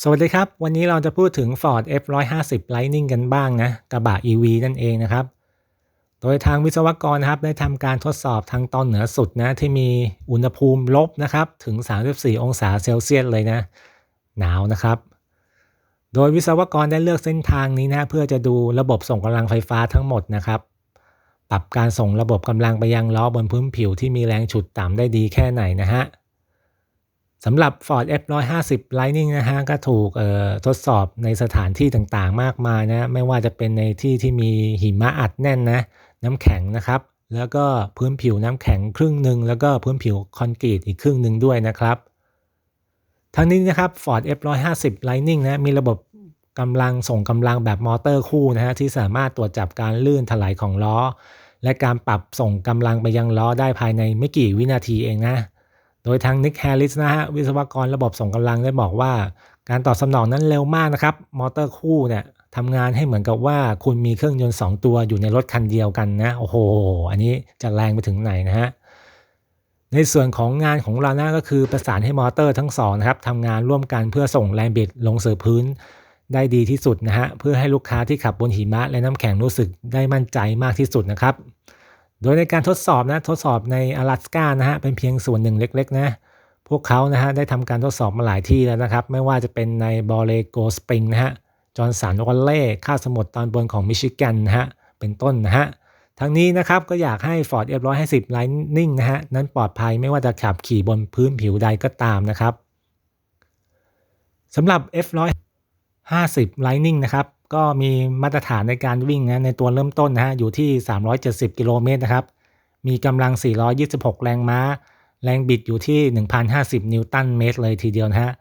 สวัสดีครับ วันนี้เราจะพูดถึง Ford F150 Lightning กันบ้างนะ กระบะ EV นั่นเองนะครับ โดยทางวิศวกรนะครับ ได้ทำการทดสอบทางตอนเหนือสุดนะ ที่มีอุณหภูมิลบนะครับ ถึง 34 องศาเซลเซียสเลยนะ หนาวนะครับ โดยวิศวกรได้เลือกเส้นทางนี้นะ เพื่อจะดูระบบส่งกำลังไฟฟ้าทั้งหมดนะครับ ปรับการส่งระบบกำลังไปยังล้อบนพื้นผิวที่มีแรงฉุดต่ำได้ดีแค่ไหนนะฮะ สำหรับ Ford F150 Lightning นะฮะก็ถูกทดสอบในสถานที่ต่างๆ มากมายนะ ไม่ว่าจะเป็นในที่ที่มีหิมะอัดแน่นนะ น้ำแข็งนะครับ แล้วก็พื้นผิวน้ำแข็งครึ่งหนึ่ง แล้วก็พื้นผิวคอนกรีตอีกครึ่งหนึ่งด้วยนะครับ ทั้งนี้นะครับ Ford F150 Lightning นะ มีระบบกำลังส่งกำลังแบบมอเตอร์คู่นะฮะที่สามารถตรวจจับการลื่นถลายของล้อ และการปรับส่งกำลังไปยังล้อได้ภายในไม่กี่วินาทีเองนะ โดยทางนิกแฮร์ริสนะฮะวิศวกรระบบส่งกำลังได้บอกว่า การตอบสนองนั้นเร็วมากนะครับ มอเตอร์คู่เนี่ยทำงานให้เหมือนกับว่าคุณมีเครื่องยนต์ 2 ตัวอยู่ในรถคันเดียวกันนะ โอ้โห อันนี้จะแรงไปถึงไหนนะฮะในส่วนของงานของเรานะก็คือประสานให้มอเตอร์ทั้งสองนะครับทำงานร่วมกันเพื่อส่งแรงบิดลงสู่พื้นได้ดีที่สุดนะฮะเพื่อให้ลูกค้าที่ขับบนหิมะและน้ำแข็งรู้สึกได้มั่นใจมากที่สุดนะครับ โดยในการทดสอบนะทดสอบใน阿拉斯กานะฮะเป็นเพียงส่วนหนึ่งเล็กๆนะพวกเขานะฮะได้ทำการทดสอบมาหลายที่แล้วนะครับ ไม่ว่าจะเป็นในบอเลโกสปริงนะฮะจอร์นสันวอลเล่คาบสมุทรตอนบนของมิชิแกนนะฮะเป็นต้นนะฮะทั้งนี้นะครับก็อยากให้ Ford F150 Lightning นะฮะนั้นปลอดภัยไม่ว่าจะขับขี่บนพื้นผิวใดก็ตามนะครับสำหรับ F150 50 Lightning นะครับ ก็มีมาตรฐานในการวิ่งนะในตัวเริ่มต้นนะฮะอยู่ที่ 370 กิโลเมตรนะครับ มีกำลัง 426 แรงม้า แรงบิดอยู่ที่ 1,050 นิวตันเมตรเลยทีเดียวนะฮะ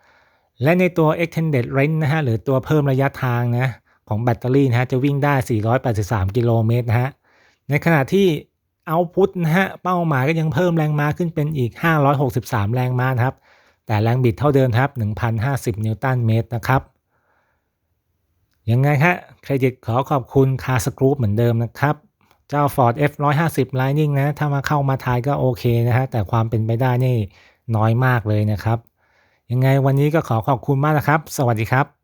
และในตัว extended range นะฮะหรือตัวเพิ่มระยะทางนะของแบตเตอรี่นะฮะจะวิ่งได้ 483 กิโลเมตรนะฮะ ในขณะที่ output นะฮะเป้าหมายก็ยังเพิ่มแรงม้าขึ้นเป็นอีก 563 แรงม้านะครับ แต่แรงบิดเท่าเดิมครับ 1,050 นิวตันเมตรนะครับ ยังไงฮะ เครดิตขอขอบคุณคาสกรูปเหมือนเดิมนะครับ เจ้า Ford F150 Lightning นะ ถ้ามาเข้ามาทายก็โอเคนะฮะ แต่ความเป็นไปได้นี่น้อยมากเลยนะครับ ยังไงวันนี้ก็ขอขอบคุณมากนะครับ สวัสดีครับ